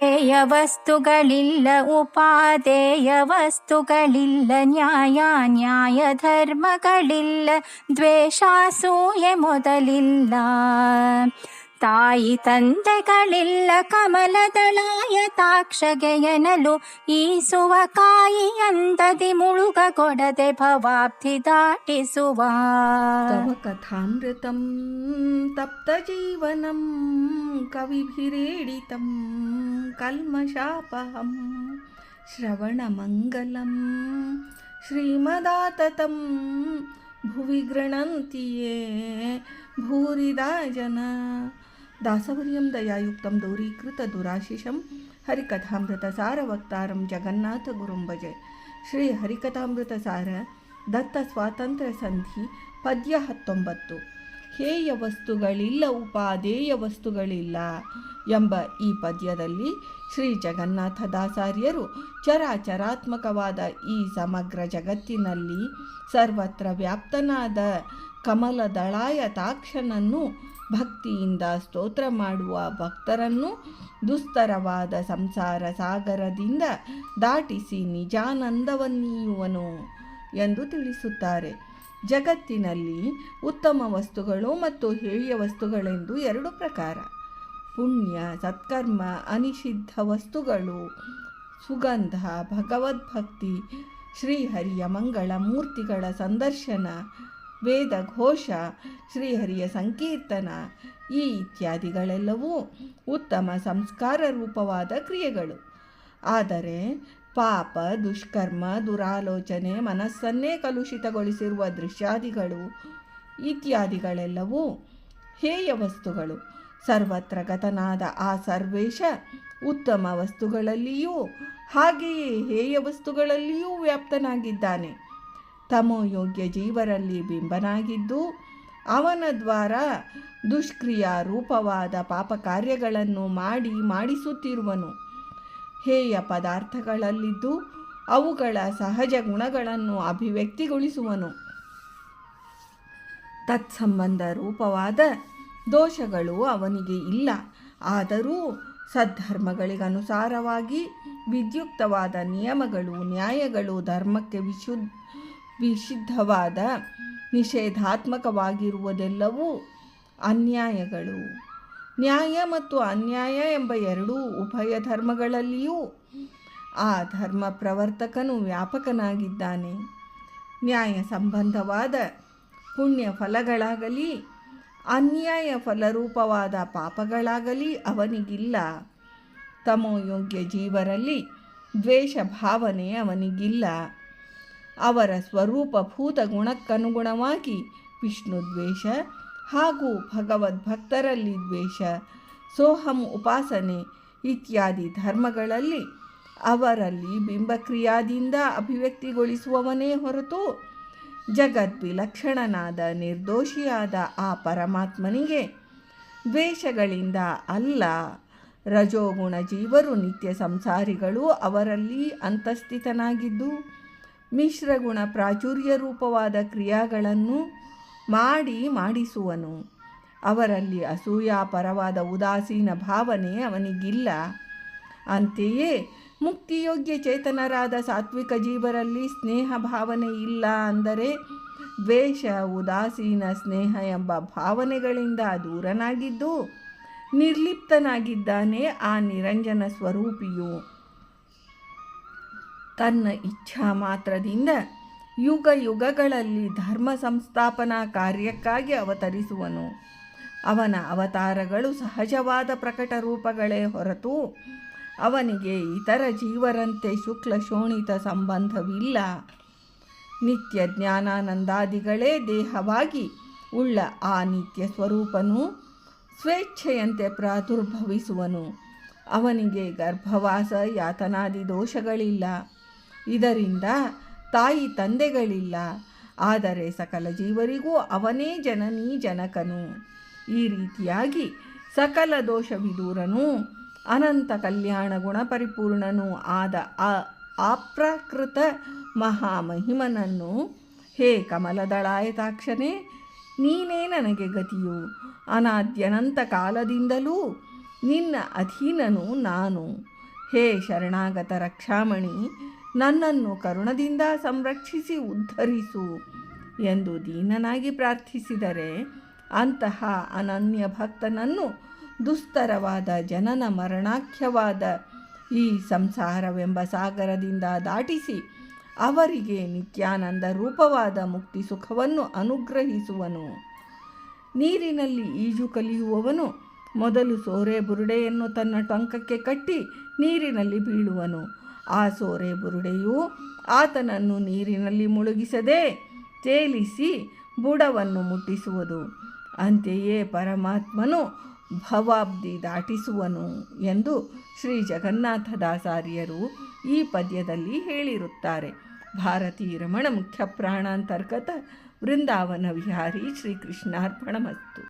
ಹೇಯ ವಸ್ತುಗಳಿಲ್ಲ ಉಪಾದೇಯ ವಸ್ತುಗಳಿಲ್ಲ ನ್ಯಾಯ ನ್ಯಾಯ ಧರ್ಮಗಳಿಲ್ಲ ದ್ವೇಷಾಸೂಯೆ ಮೊದಲಿಲ್ಲ ತಾಯಿ ತಂದೆಗಳಿಲ್ಲ ಕಮಲದಳಾಯತಾಕ್ಷಗೆಯನಲು ಈಸುವ ಕಾಯಿ ಅಂದದಿ ಮುಳುಗ ಕೊಡದೆ ಭವಾಬ್ಧಿ ದಾಟಿಸುವ. ತವ ಕಥಾಮೃತಂ ತಪ್ತ ಜೀವನಂ ಕವಿಭಿರೇಡಿತಂ ಕಲ್ಮಶಾಪಹಂ ಶ್ರವಣಮಂಗಲಂ, ಶ್ರೀಮದಾತತಂ ಭುವಿ ಗೃಣಂತಿಯೇ ಭೂರಿದ ಜನ ದಾಸವರ್ಯಂ ದಯಾಯುಕ್ತಂ ದೂರೀಕೃತ ದುರಾಶಿಷಂ ಹರಿಕಥಾಮೃತ ಸಾರ ವಕ್ತಾರಂ ಜಗನ್ನಾಥ ಗುರುಂ ಭಜೆ. ಶ್ರೀ ಹರಿಕಥಾಮೃತ ಸಾರ ದತ್ತ ಸ್ವಾತಂತ್ರ್ಯ ಸಂಧಿ ಪದ್ಯ ಹತ್ತೊಂಬತ್ತು. ಹೇಯ ವಸ್ತುಗಳಿಲ್ಲ, ಉಪಾದೇಯ ವಸ್ತುಗಳಿಲ್ಲ ಎಂಬ ಈ ಪದ್ಯದಲ್ಲಿ ಶ್ರೀ ಜಗನ್ನಾಥದಾಸಾರ್ಯರು ಚರಾಚರಾತ್ಮಕವಾದ ಈ ಸಮಗ್ರ ಜಗತ್ತಿನಲ್ಲಿ ಸರ್ವತ್ರ ವ್ಯಾಪ್ತನಾದ ಕಮಲದಳಾಯ ತಾಕ್ಷನನ್ನು ಭಕ್ತಿಯಿಂದ ಸ್ತೋತ್ರ ಮಾಡುವ ಭಕ್ತರನ್ನು ದುಸ್ತರವಾದ ಸಂಸಾರ ಸಾಗರದಿಂದ ದಾಟಿಸಿ ನಿಜಾನಂದವನ್ನೀಯುವನು ಎಂದು ತಿಳಿಸುತ್ತಾರೆ. ಜಗತ್ತಿನಲ್ಲಿ ಉತ್ತಮ ವಸ್ತುಗಳು ಮತ್ತು ಹೇಯ ವಸ್ತುಗಳೆಂದು ಎರಡು ಪ್ರಕಾರ. ಪುಣ್ಯ, ಸತ್ಕರ್ಮ, ಅನಿಷಿದ್ಧ ವಸ್ತುಗಳು. ಸುಗಂಧ, ಭಗವದ್ಭಕ್ತಿ, ಶ್ರೀಹರಿಯ ಮಂಗಳ ಮೂರ್ತಿಗಳ ಸಂದರ್ಶನ ವೇದ ಘೋಷ ಶ್ರೀಹರಿಯ ಸಂಕೀರ್ತನ, ಈ ಇತ್ಯಾದಿಗಳೆಲ್ಲವೂ ಉತ್ತಮ ಸಂಸ್ಕಾರ ರೂಪವಾದ ಕ್ರಿಯೆಗಳು. ಆದರೆ ಪಾಪ, ದುಷ್ಕರ್ಮ, ದುರಾಲೋಚನೆ, ಮನಸ್ಸನ್ನೇ ಕಲುಷಿತಗೊಳಿಸಿರುವ ದೃಶ್ಯಾದಿಗಳು, ಇತ್ಯಾದಿಗಳೆಲ್ಲವೂ ಹೇಯ ವಸ್ತುಗಳು. ಸರ್ವತ್ರ ಗತನಾದ ಆ ಸರ್ವೇಶ ಉತ್ತಮ ವಸ್ತುಗಳಲ್ಲಿಯೂ, ಹಾಗೆಯೇ ಹೇಯ ವಸ್ತುಗಳಲ್ಲಿಯೂ ವ್ಯಾಪ್ತನಾಗಿದ್ದಾನೆ. ತಮೋಯೋಗ್ಯ ಜೀವರಲ್ಲಿ ಬಿಂಬನಾಗಿದ್ದು, ಅವನ ದ್ವಾರ ದುಷ್ಕ್ರಿಯ ರೂಪವಾದ ಪಾಪ ಕಾರ್ಯಗಳನ್ನು ಮಾಡಿ ಮಾಡಿಸುತ್ತಿರುವನು. ಹೇಯ ಪದಾರ್ಥಗಳಲ್ಲಿದ್ದು, ಅವುಗಳ ಸಹಜ ಗುಣಗಳನ್ನು ಅಭಿವ್ಯಕ್ತಿಗೊಳಿಸುವನು. ತತ್ಸಂಬಂಧ ರೂಪವಾದ ದೋಷಗಳು ಅವನಿಗೆ ಇಲ್ಲ. ಆದರೂ ಸದ್ಧರ್ಮಗಳಿಗನುಸಾರವಾಗಿ ವಿದ್ಯುಕ್ತವಾದ ನಿಯಮಗಳು, ನ್ಯಾಯಗಳು, ಧರ್ಮಕ್ಕೆ ವಿಶು, ವಿಶುದ್ಧವಾದ ನಿಷೇಧಾತ್ಮಕವಾಗಿರುವುದೆಲ್ಲವೂ ಅನ್ಯಾಯಗಳು. ನ್ಯಾಯ ಮತ್ತು ಅನ್ಯಾಯ ಎಂಬ ಎರಡೂ ಉಭಯ ಧರ್ಮಗಳಲ್ಲಿಯೂ ಆ ಧರ್ಮ ಪ್ರವರ್ತಕನು ವ್ಯಾಪಕನಾಗಿದ್ದಾನೆ. ನ್ಯಾಯ ಸಂಬಂಧವಾದ ಪುಣ್ಯ ಫಲಗಳಾಗಲಿ ಅನ್ಯಾಯ ಫಲರೂಪವಾದ ಪಾಪಗಳಾಗಲಿ ಅವನಿಗಿಲ್ಲ. ತಮೋಯೋಗ್ಯ ಜೀವರಲ್ಲಿ ದ್ವೇಷ ಭಾವನೆ ಅವನಿಗಿಲ್ಲ. ಅವರ ಸ್ವರೂಪಭೂತ ಗುಣಕ್ಕನುಗುಣವಾಗಿ ವಿಷ್ಣು ದ್ವೇಷ ಹಾಗೂ ಭಗವದ್ಭಕ್ತರಲ್ಲಿ ದ್ವೇಷ, ಸೋಹಂ ಉಪಾಸನೆ ಇತ್ಯಾದಿ ಧರ್ಮಗಳಲ್ಲಿ ಅವರಲ್ಲಿ ಬಿಂಬಕ್ರಿಯಾದಿಂದ ಅಭಿವ್ಯಕ್ತಿಗೊಳಿಸುವವನೇ ಹೊರತು ಜಗದ್ವಿಲಕ್ಷಣನಾದ, ನಿರ್ದೋಷಿಯಾದ ಆ ಪರಮಾತ್ಮನಿಗೆ ದ್ವೇಷಗಳಿಂದ ಅಲ್ಲ, ರಜೋಗುಣ ಜೀವರು ನಿತ್ಯ ಸಂಸಾರಿಗಳು ಅವರಲ್ಲಿ ಅಂತಸ್ಥಿತನಾಗಿದ್ದು, ಮಿಶ್ರಗುಣ ಪ್ರಾಚುರ್ಯ ರೂಪವಾದ ಕ್ರಿಯಾಗಳನ್ನು ಮಾಡಿ ಮಾಡಿಸುವನು. ಅವರಲ್ಲಿ ಅಸೂಯಾಪರವಾದ ಉದಾಸೀನ ಭಾವನೆ ಅವನಿಗಿಲ್ಲ. ಅಂತೆಯೇ ಮುಕ್ತಿಯೋಗ್ಯ ಚೇತನರಾದ ಸಾತ್ವಿಕ ಜೀವರಲ್ಲಿ ಸ್ನೇಹ ಭಾವನೆ ಇಲ್ಲ ಅಂದರೆ ದ್ವೇಷ, ಉದಾಸೀನ ಸ್ನೇಹ ಎಂಬ ಭಾವನೆಗಳಿಂದ ದೂರನಾಗಿದ್ದು ನಿರ್ಲಿಪ್ತನಾಗಿದ್ದಾನೆ ಆ ನಿರಂಜನ ಸ್ವರೂಪಿಯು. ತನ್ನ ಇಚ್ಛಾ ಮಾತ್ರದಿಂದ ಯುಗ ಯುಗಗಳಲ್ಲಿ ಧರ್ಮ ಸಂಸ್ಥಾಪನಾ ಕಾರ್ಯಕ್ಕಾಗಿ ಅವತರಿಸುವನು. ಅವನ ಅವತಾರಗಳು ಸಹಜವಾದ ಪ್ರಕಟ ರೂಪಗಳೇ ಹೊರತು ಅವನಿಗೆ ಇತರ ಜೀವರಂತೆ ಶುಕ್ಲ ಶೋಣಿತ ಸಂಬಂಧವಿಲ್ಲ. ನಿತ್ಯ ಜ್ಞಾನಾನಂದಾದಿಗಳೇ ದೇಹವಾಗಿ ಉಳ್ಳ ಆ ನಿತ್ಯ ಸ್ವರೂಪನು ಸ್ವೇಚ್ಛೆಯಂತೆ ಪ್ರಾದುರ್ಭವಿಸುವನು. ಅವನಿಗೆ ಗರ್ಭವಾಸ, ಯಾತನಾದಿ ದೋಷಗಳಿಲ್ಲ. ಇದರಿಂದ ತಾಯಿ ತಂದೆಗಳಿಲ್ಲ. ಆದರೆ ಸಕಲ ಜೀವರಿಗೂ ಅವನೇ ಜನನೀ ಜನಕನು. ಈ ರೀತಿಯಾಗಿ ಸಕಲ ದೋಷವಿದೂರನು ಅನಂತ ಕಲ್ಯಾಣ ಗುಣಪರಿಪೂರ್ಣನೂ ಆದ ಆ ಅಪ್ರಾಕೃತ ಮಹಾಮಹಿಮನನ್ನು, ಹೇ ಕಮಲದಳಾಯತಾಕ್ಷನೇ ನೀನೇ ನನಗೆ ಗತಿಯು. ಅನಾದ್ಯನಂತ ಕಾಲದಿಂದಲೂ ನಿನ್ನ ಅಧೀನನು ನಾನು. ಹೇ ಶರಣಾಗತ ರಕ್ಷಾಮಣಿ, ನನ್ನನ್ನು ಕರುಣದಿಂದ ಸಂರಕ್ಷಿಸಿ ಉದ್ಧರಿಸು ಎಂದು ದೀನನಾಗಿ ಪ್ರಾರ್ಥಿಸಿದರೆ ಅಂತಹ ಅನನ್ಯ ಭಕ್ತನನ್ನು ದುಸ್ತರವಾದ ಜನನ ಮರಣಾಖ್ಯವಾದ ಈ ಸಂಸಾರವೆಂಬ ಸಾಗರದಿಂದ ದಾಟಿಸಿ ಅವರಿಗೆ ನಿತ್ಯಾನಂದ ರೂಪವಾದ ಮುಕ್ತಿ ಸುಖವನ್ನು ಅನುಗ್ರಹಿಸುವನು. ನೀರಿನಲ್ಲಿ ಈಜು ಕಲಿಯುವವನು ಮೊದಲು ಸೋರೆ ಬುರುಡೆಯನ್ನು ತನ್ನ ಟೊಂಕಕ್ಕೆ ಕಟ್ಟಿ ನೀರಿನಲ್ಲಿ ಬೀಳುವನು. ಆ ಸೋರೆ ಬುರುಡೆಯು ಆತನನ್ನು ನೀರಿನಲ್ಲಿ ಮುಳುಗಿಸದೆ ತೇಲಿಸಿ ಬುಡವನ್ನು ಮುಟ್ಟಿಸುವುದು. ಅಂತೆಯೇ ಪರಮಾತ್ಮನು ಭವಾಬ್ದಿ ದಾಟಿಸುವನು ಎಂದು ಶ್ರೀ ಜಗನ್ನಾಥದಾಸಾರ್ಯರು ಈ ಪದ್ಯದಲ್ಲಿ ಹೇಳಿರುತ್ತಾರೆ. ಭಾರತೀ ರಮಣ ಮುಖ್ಯ ಪ್ರಾಣಾಂತರ್ಗತ ವೃಂದಾವನ ವಿಹಾರಿ ಶ್ರೀಕೃಷ್ಣಾರ್ಪಣಮಸ್ತು.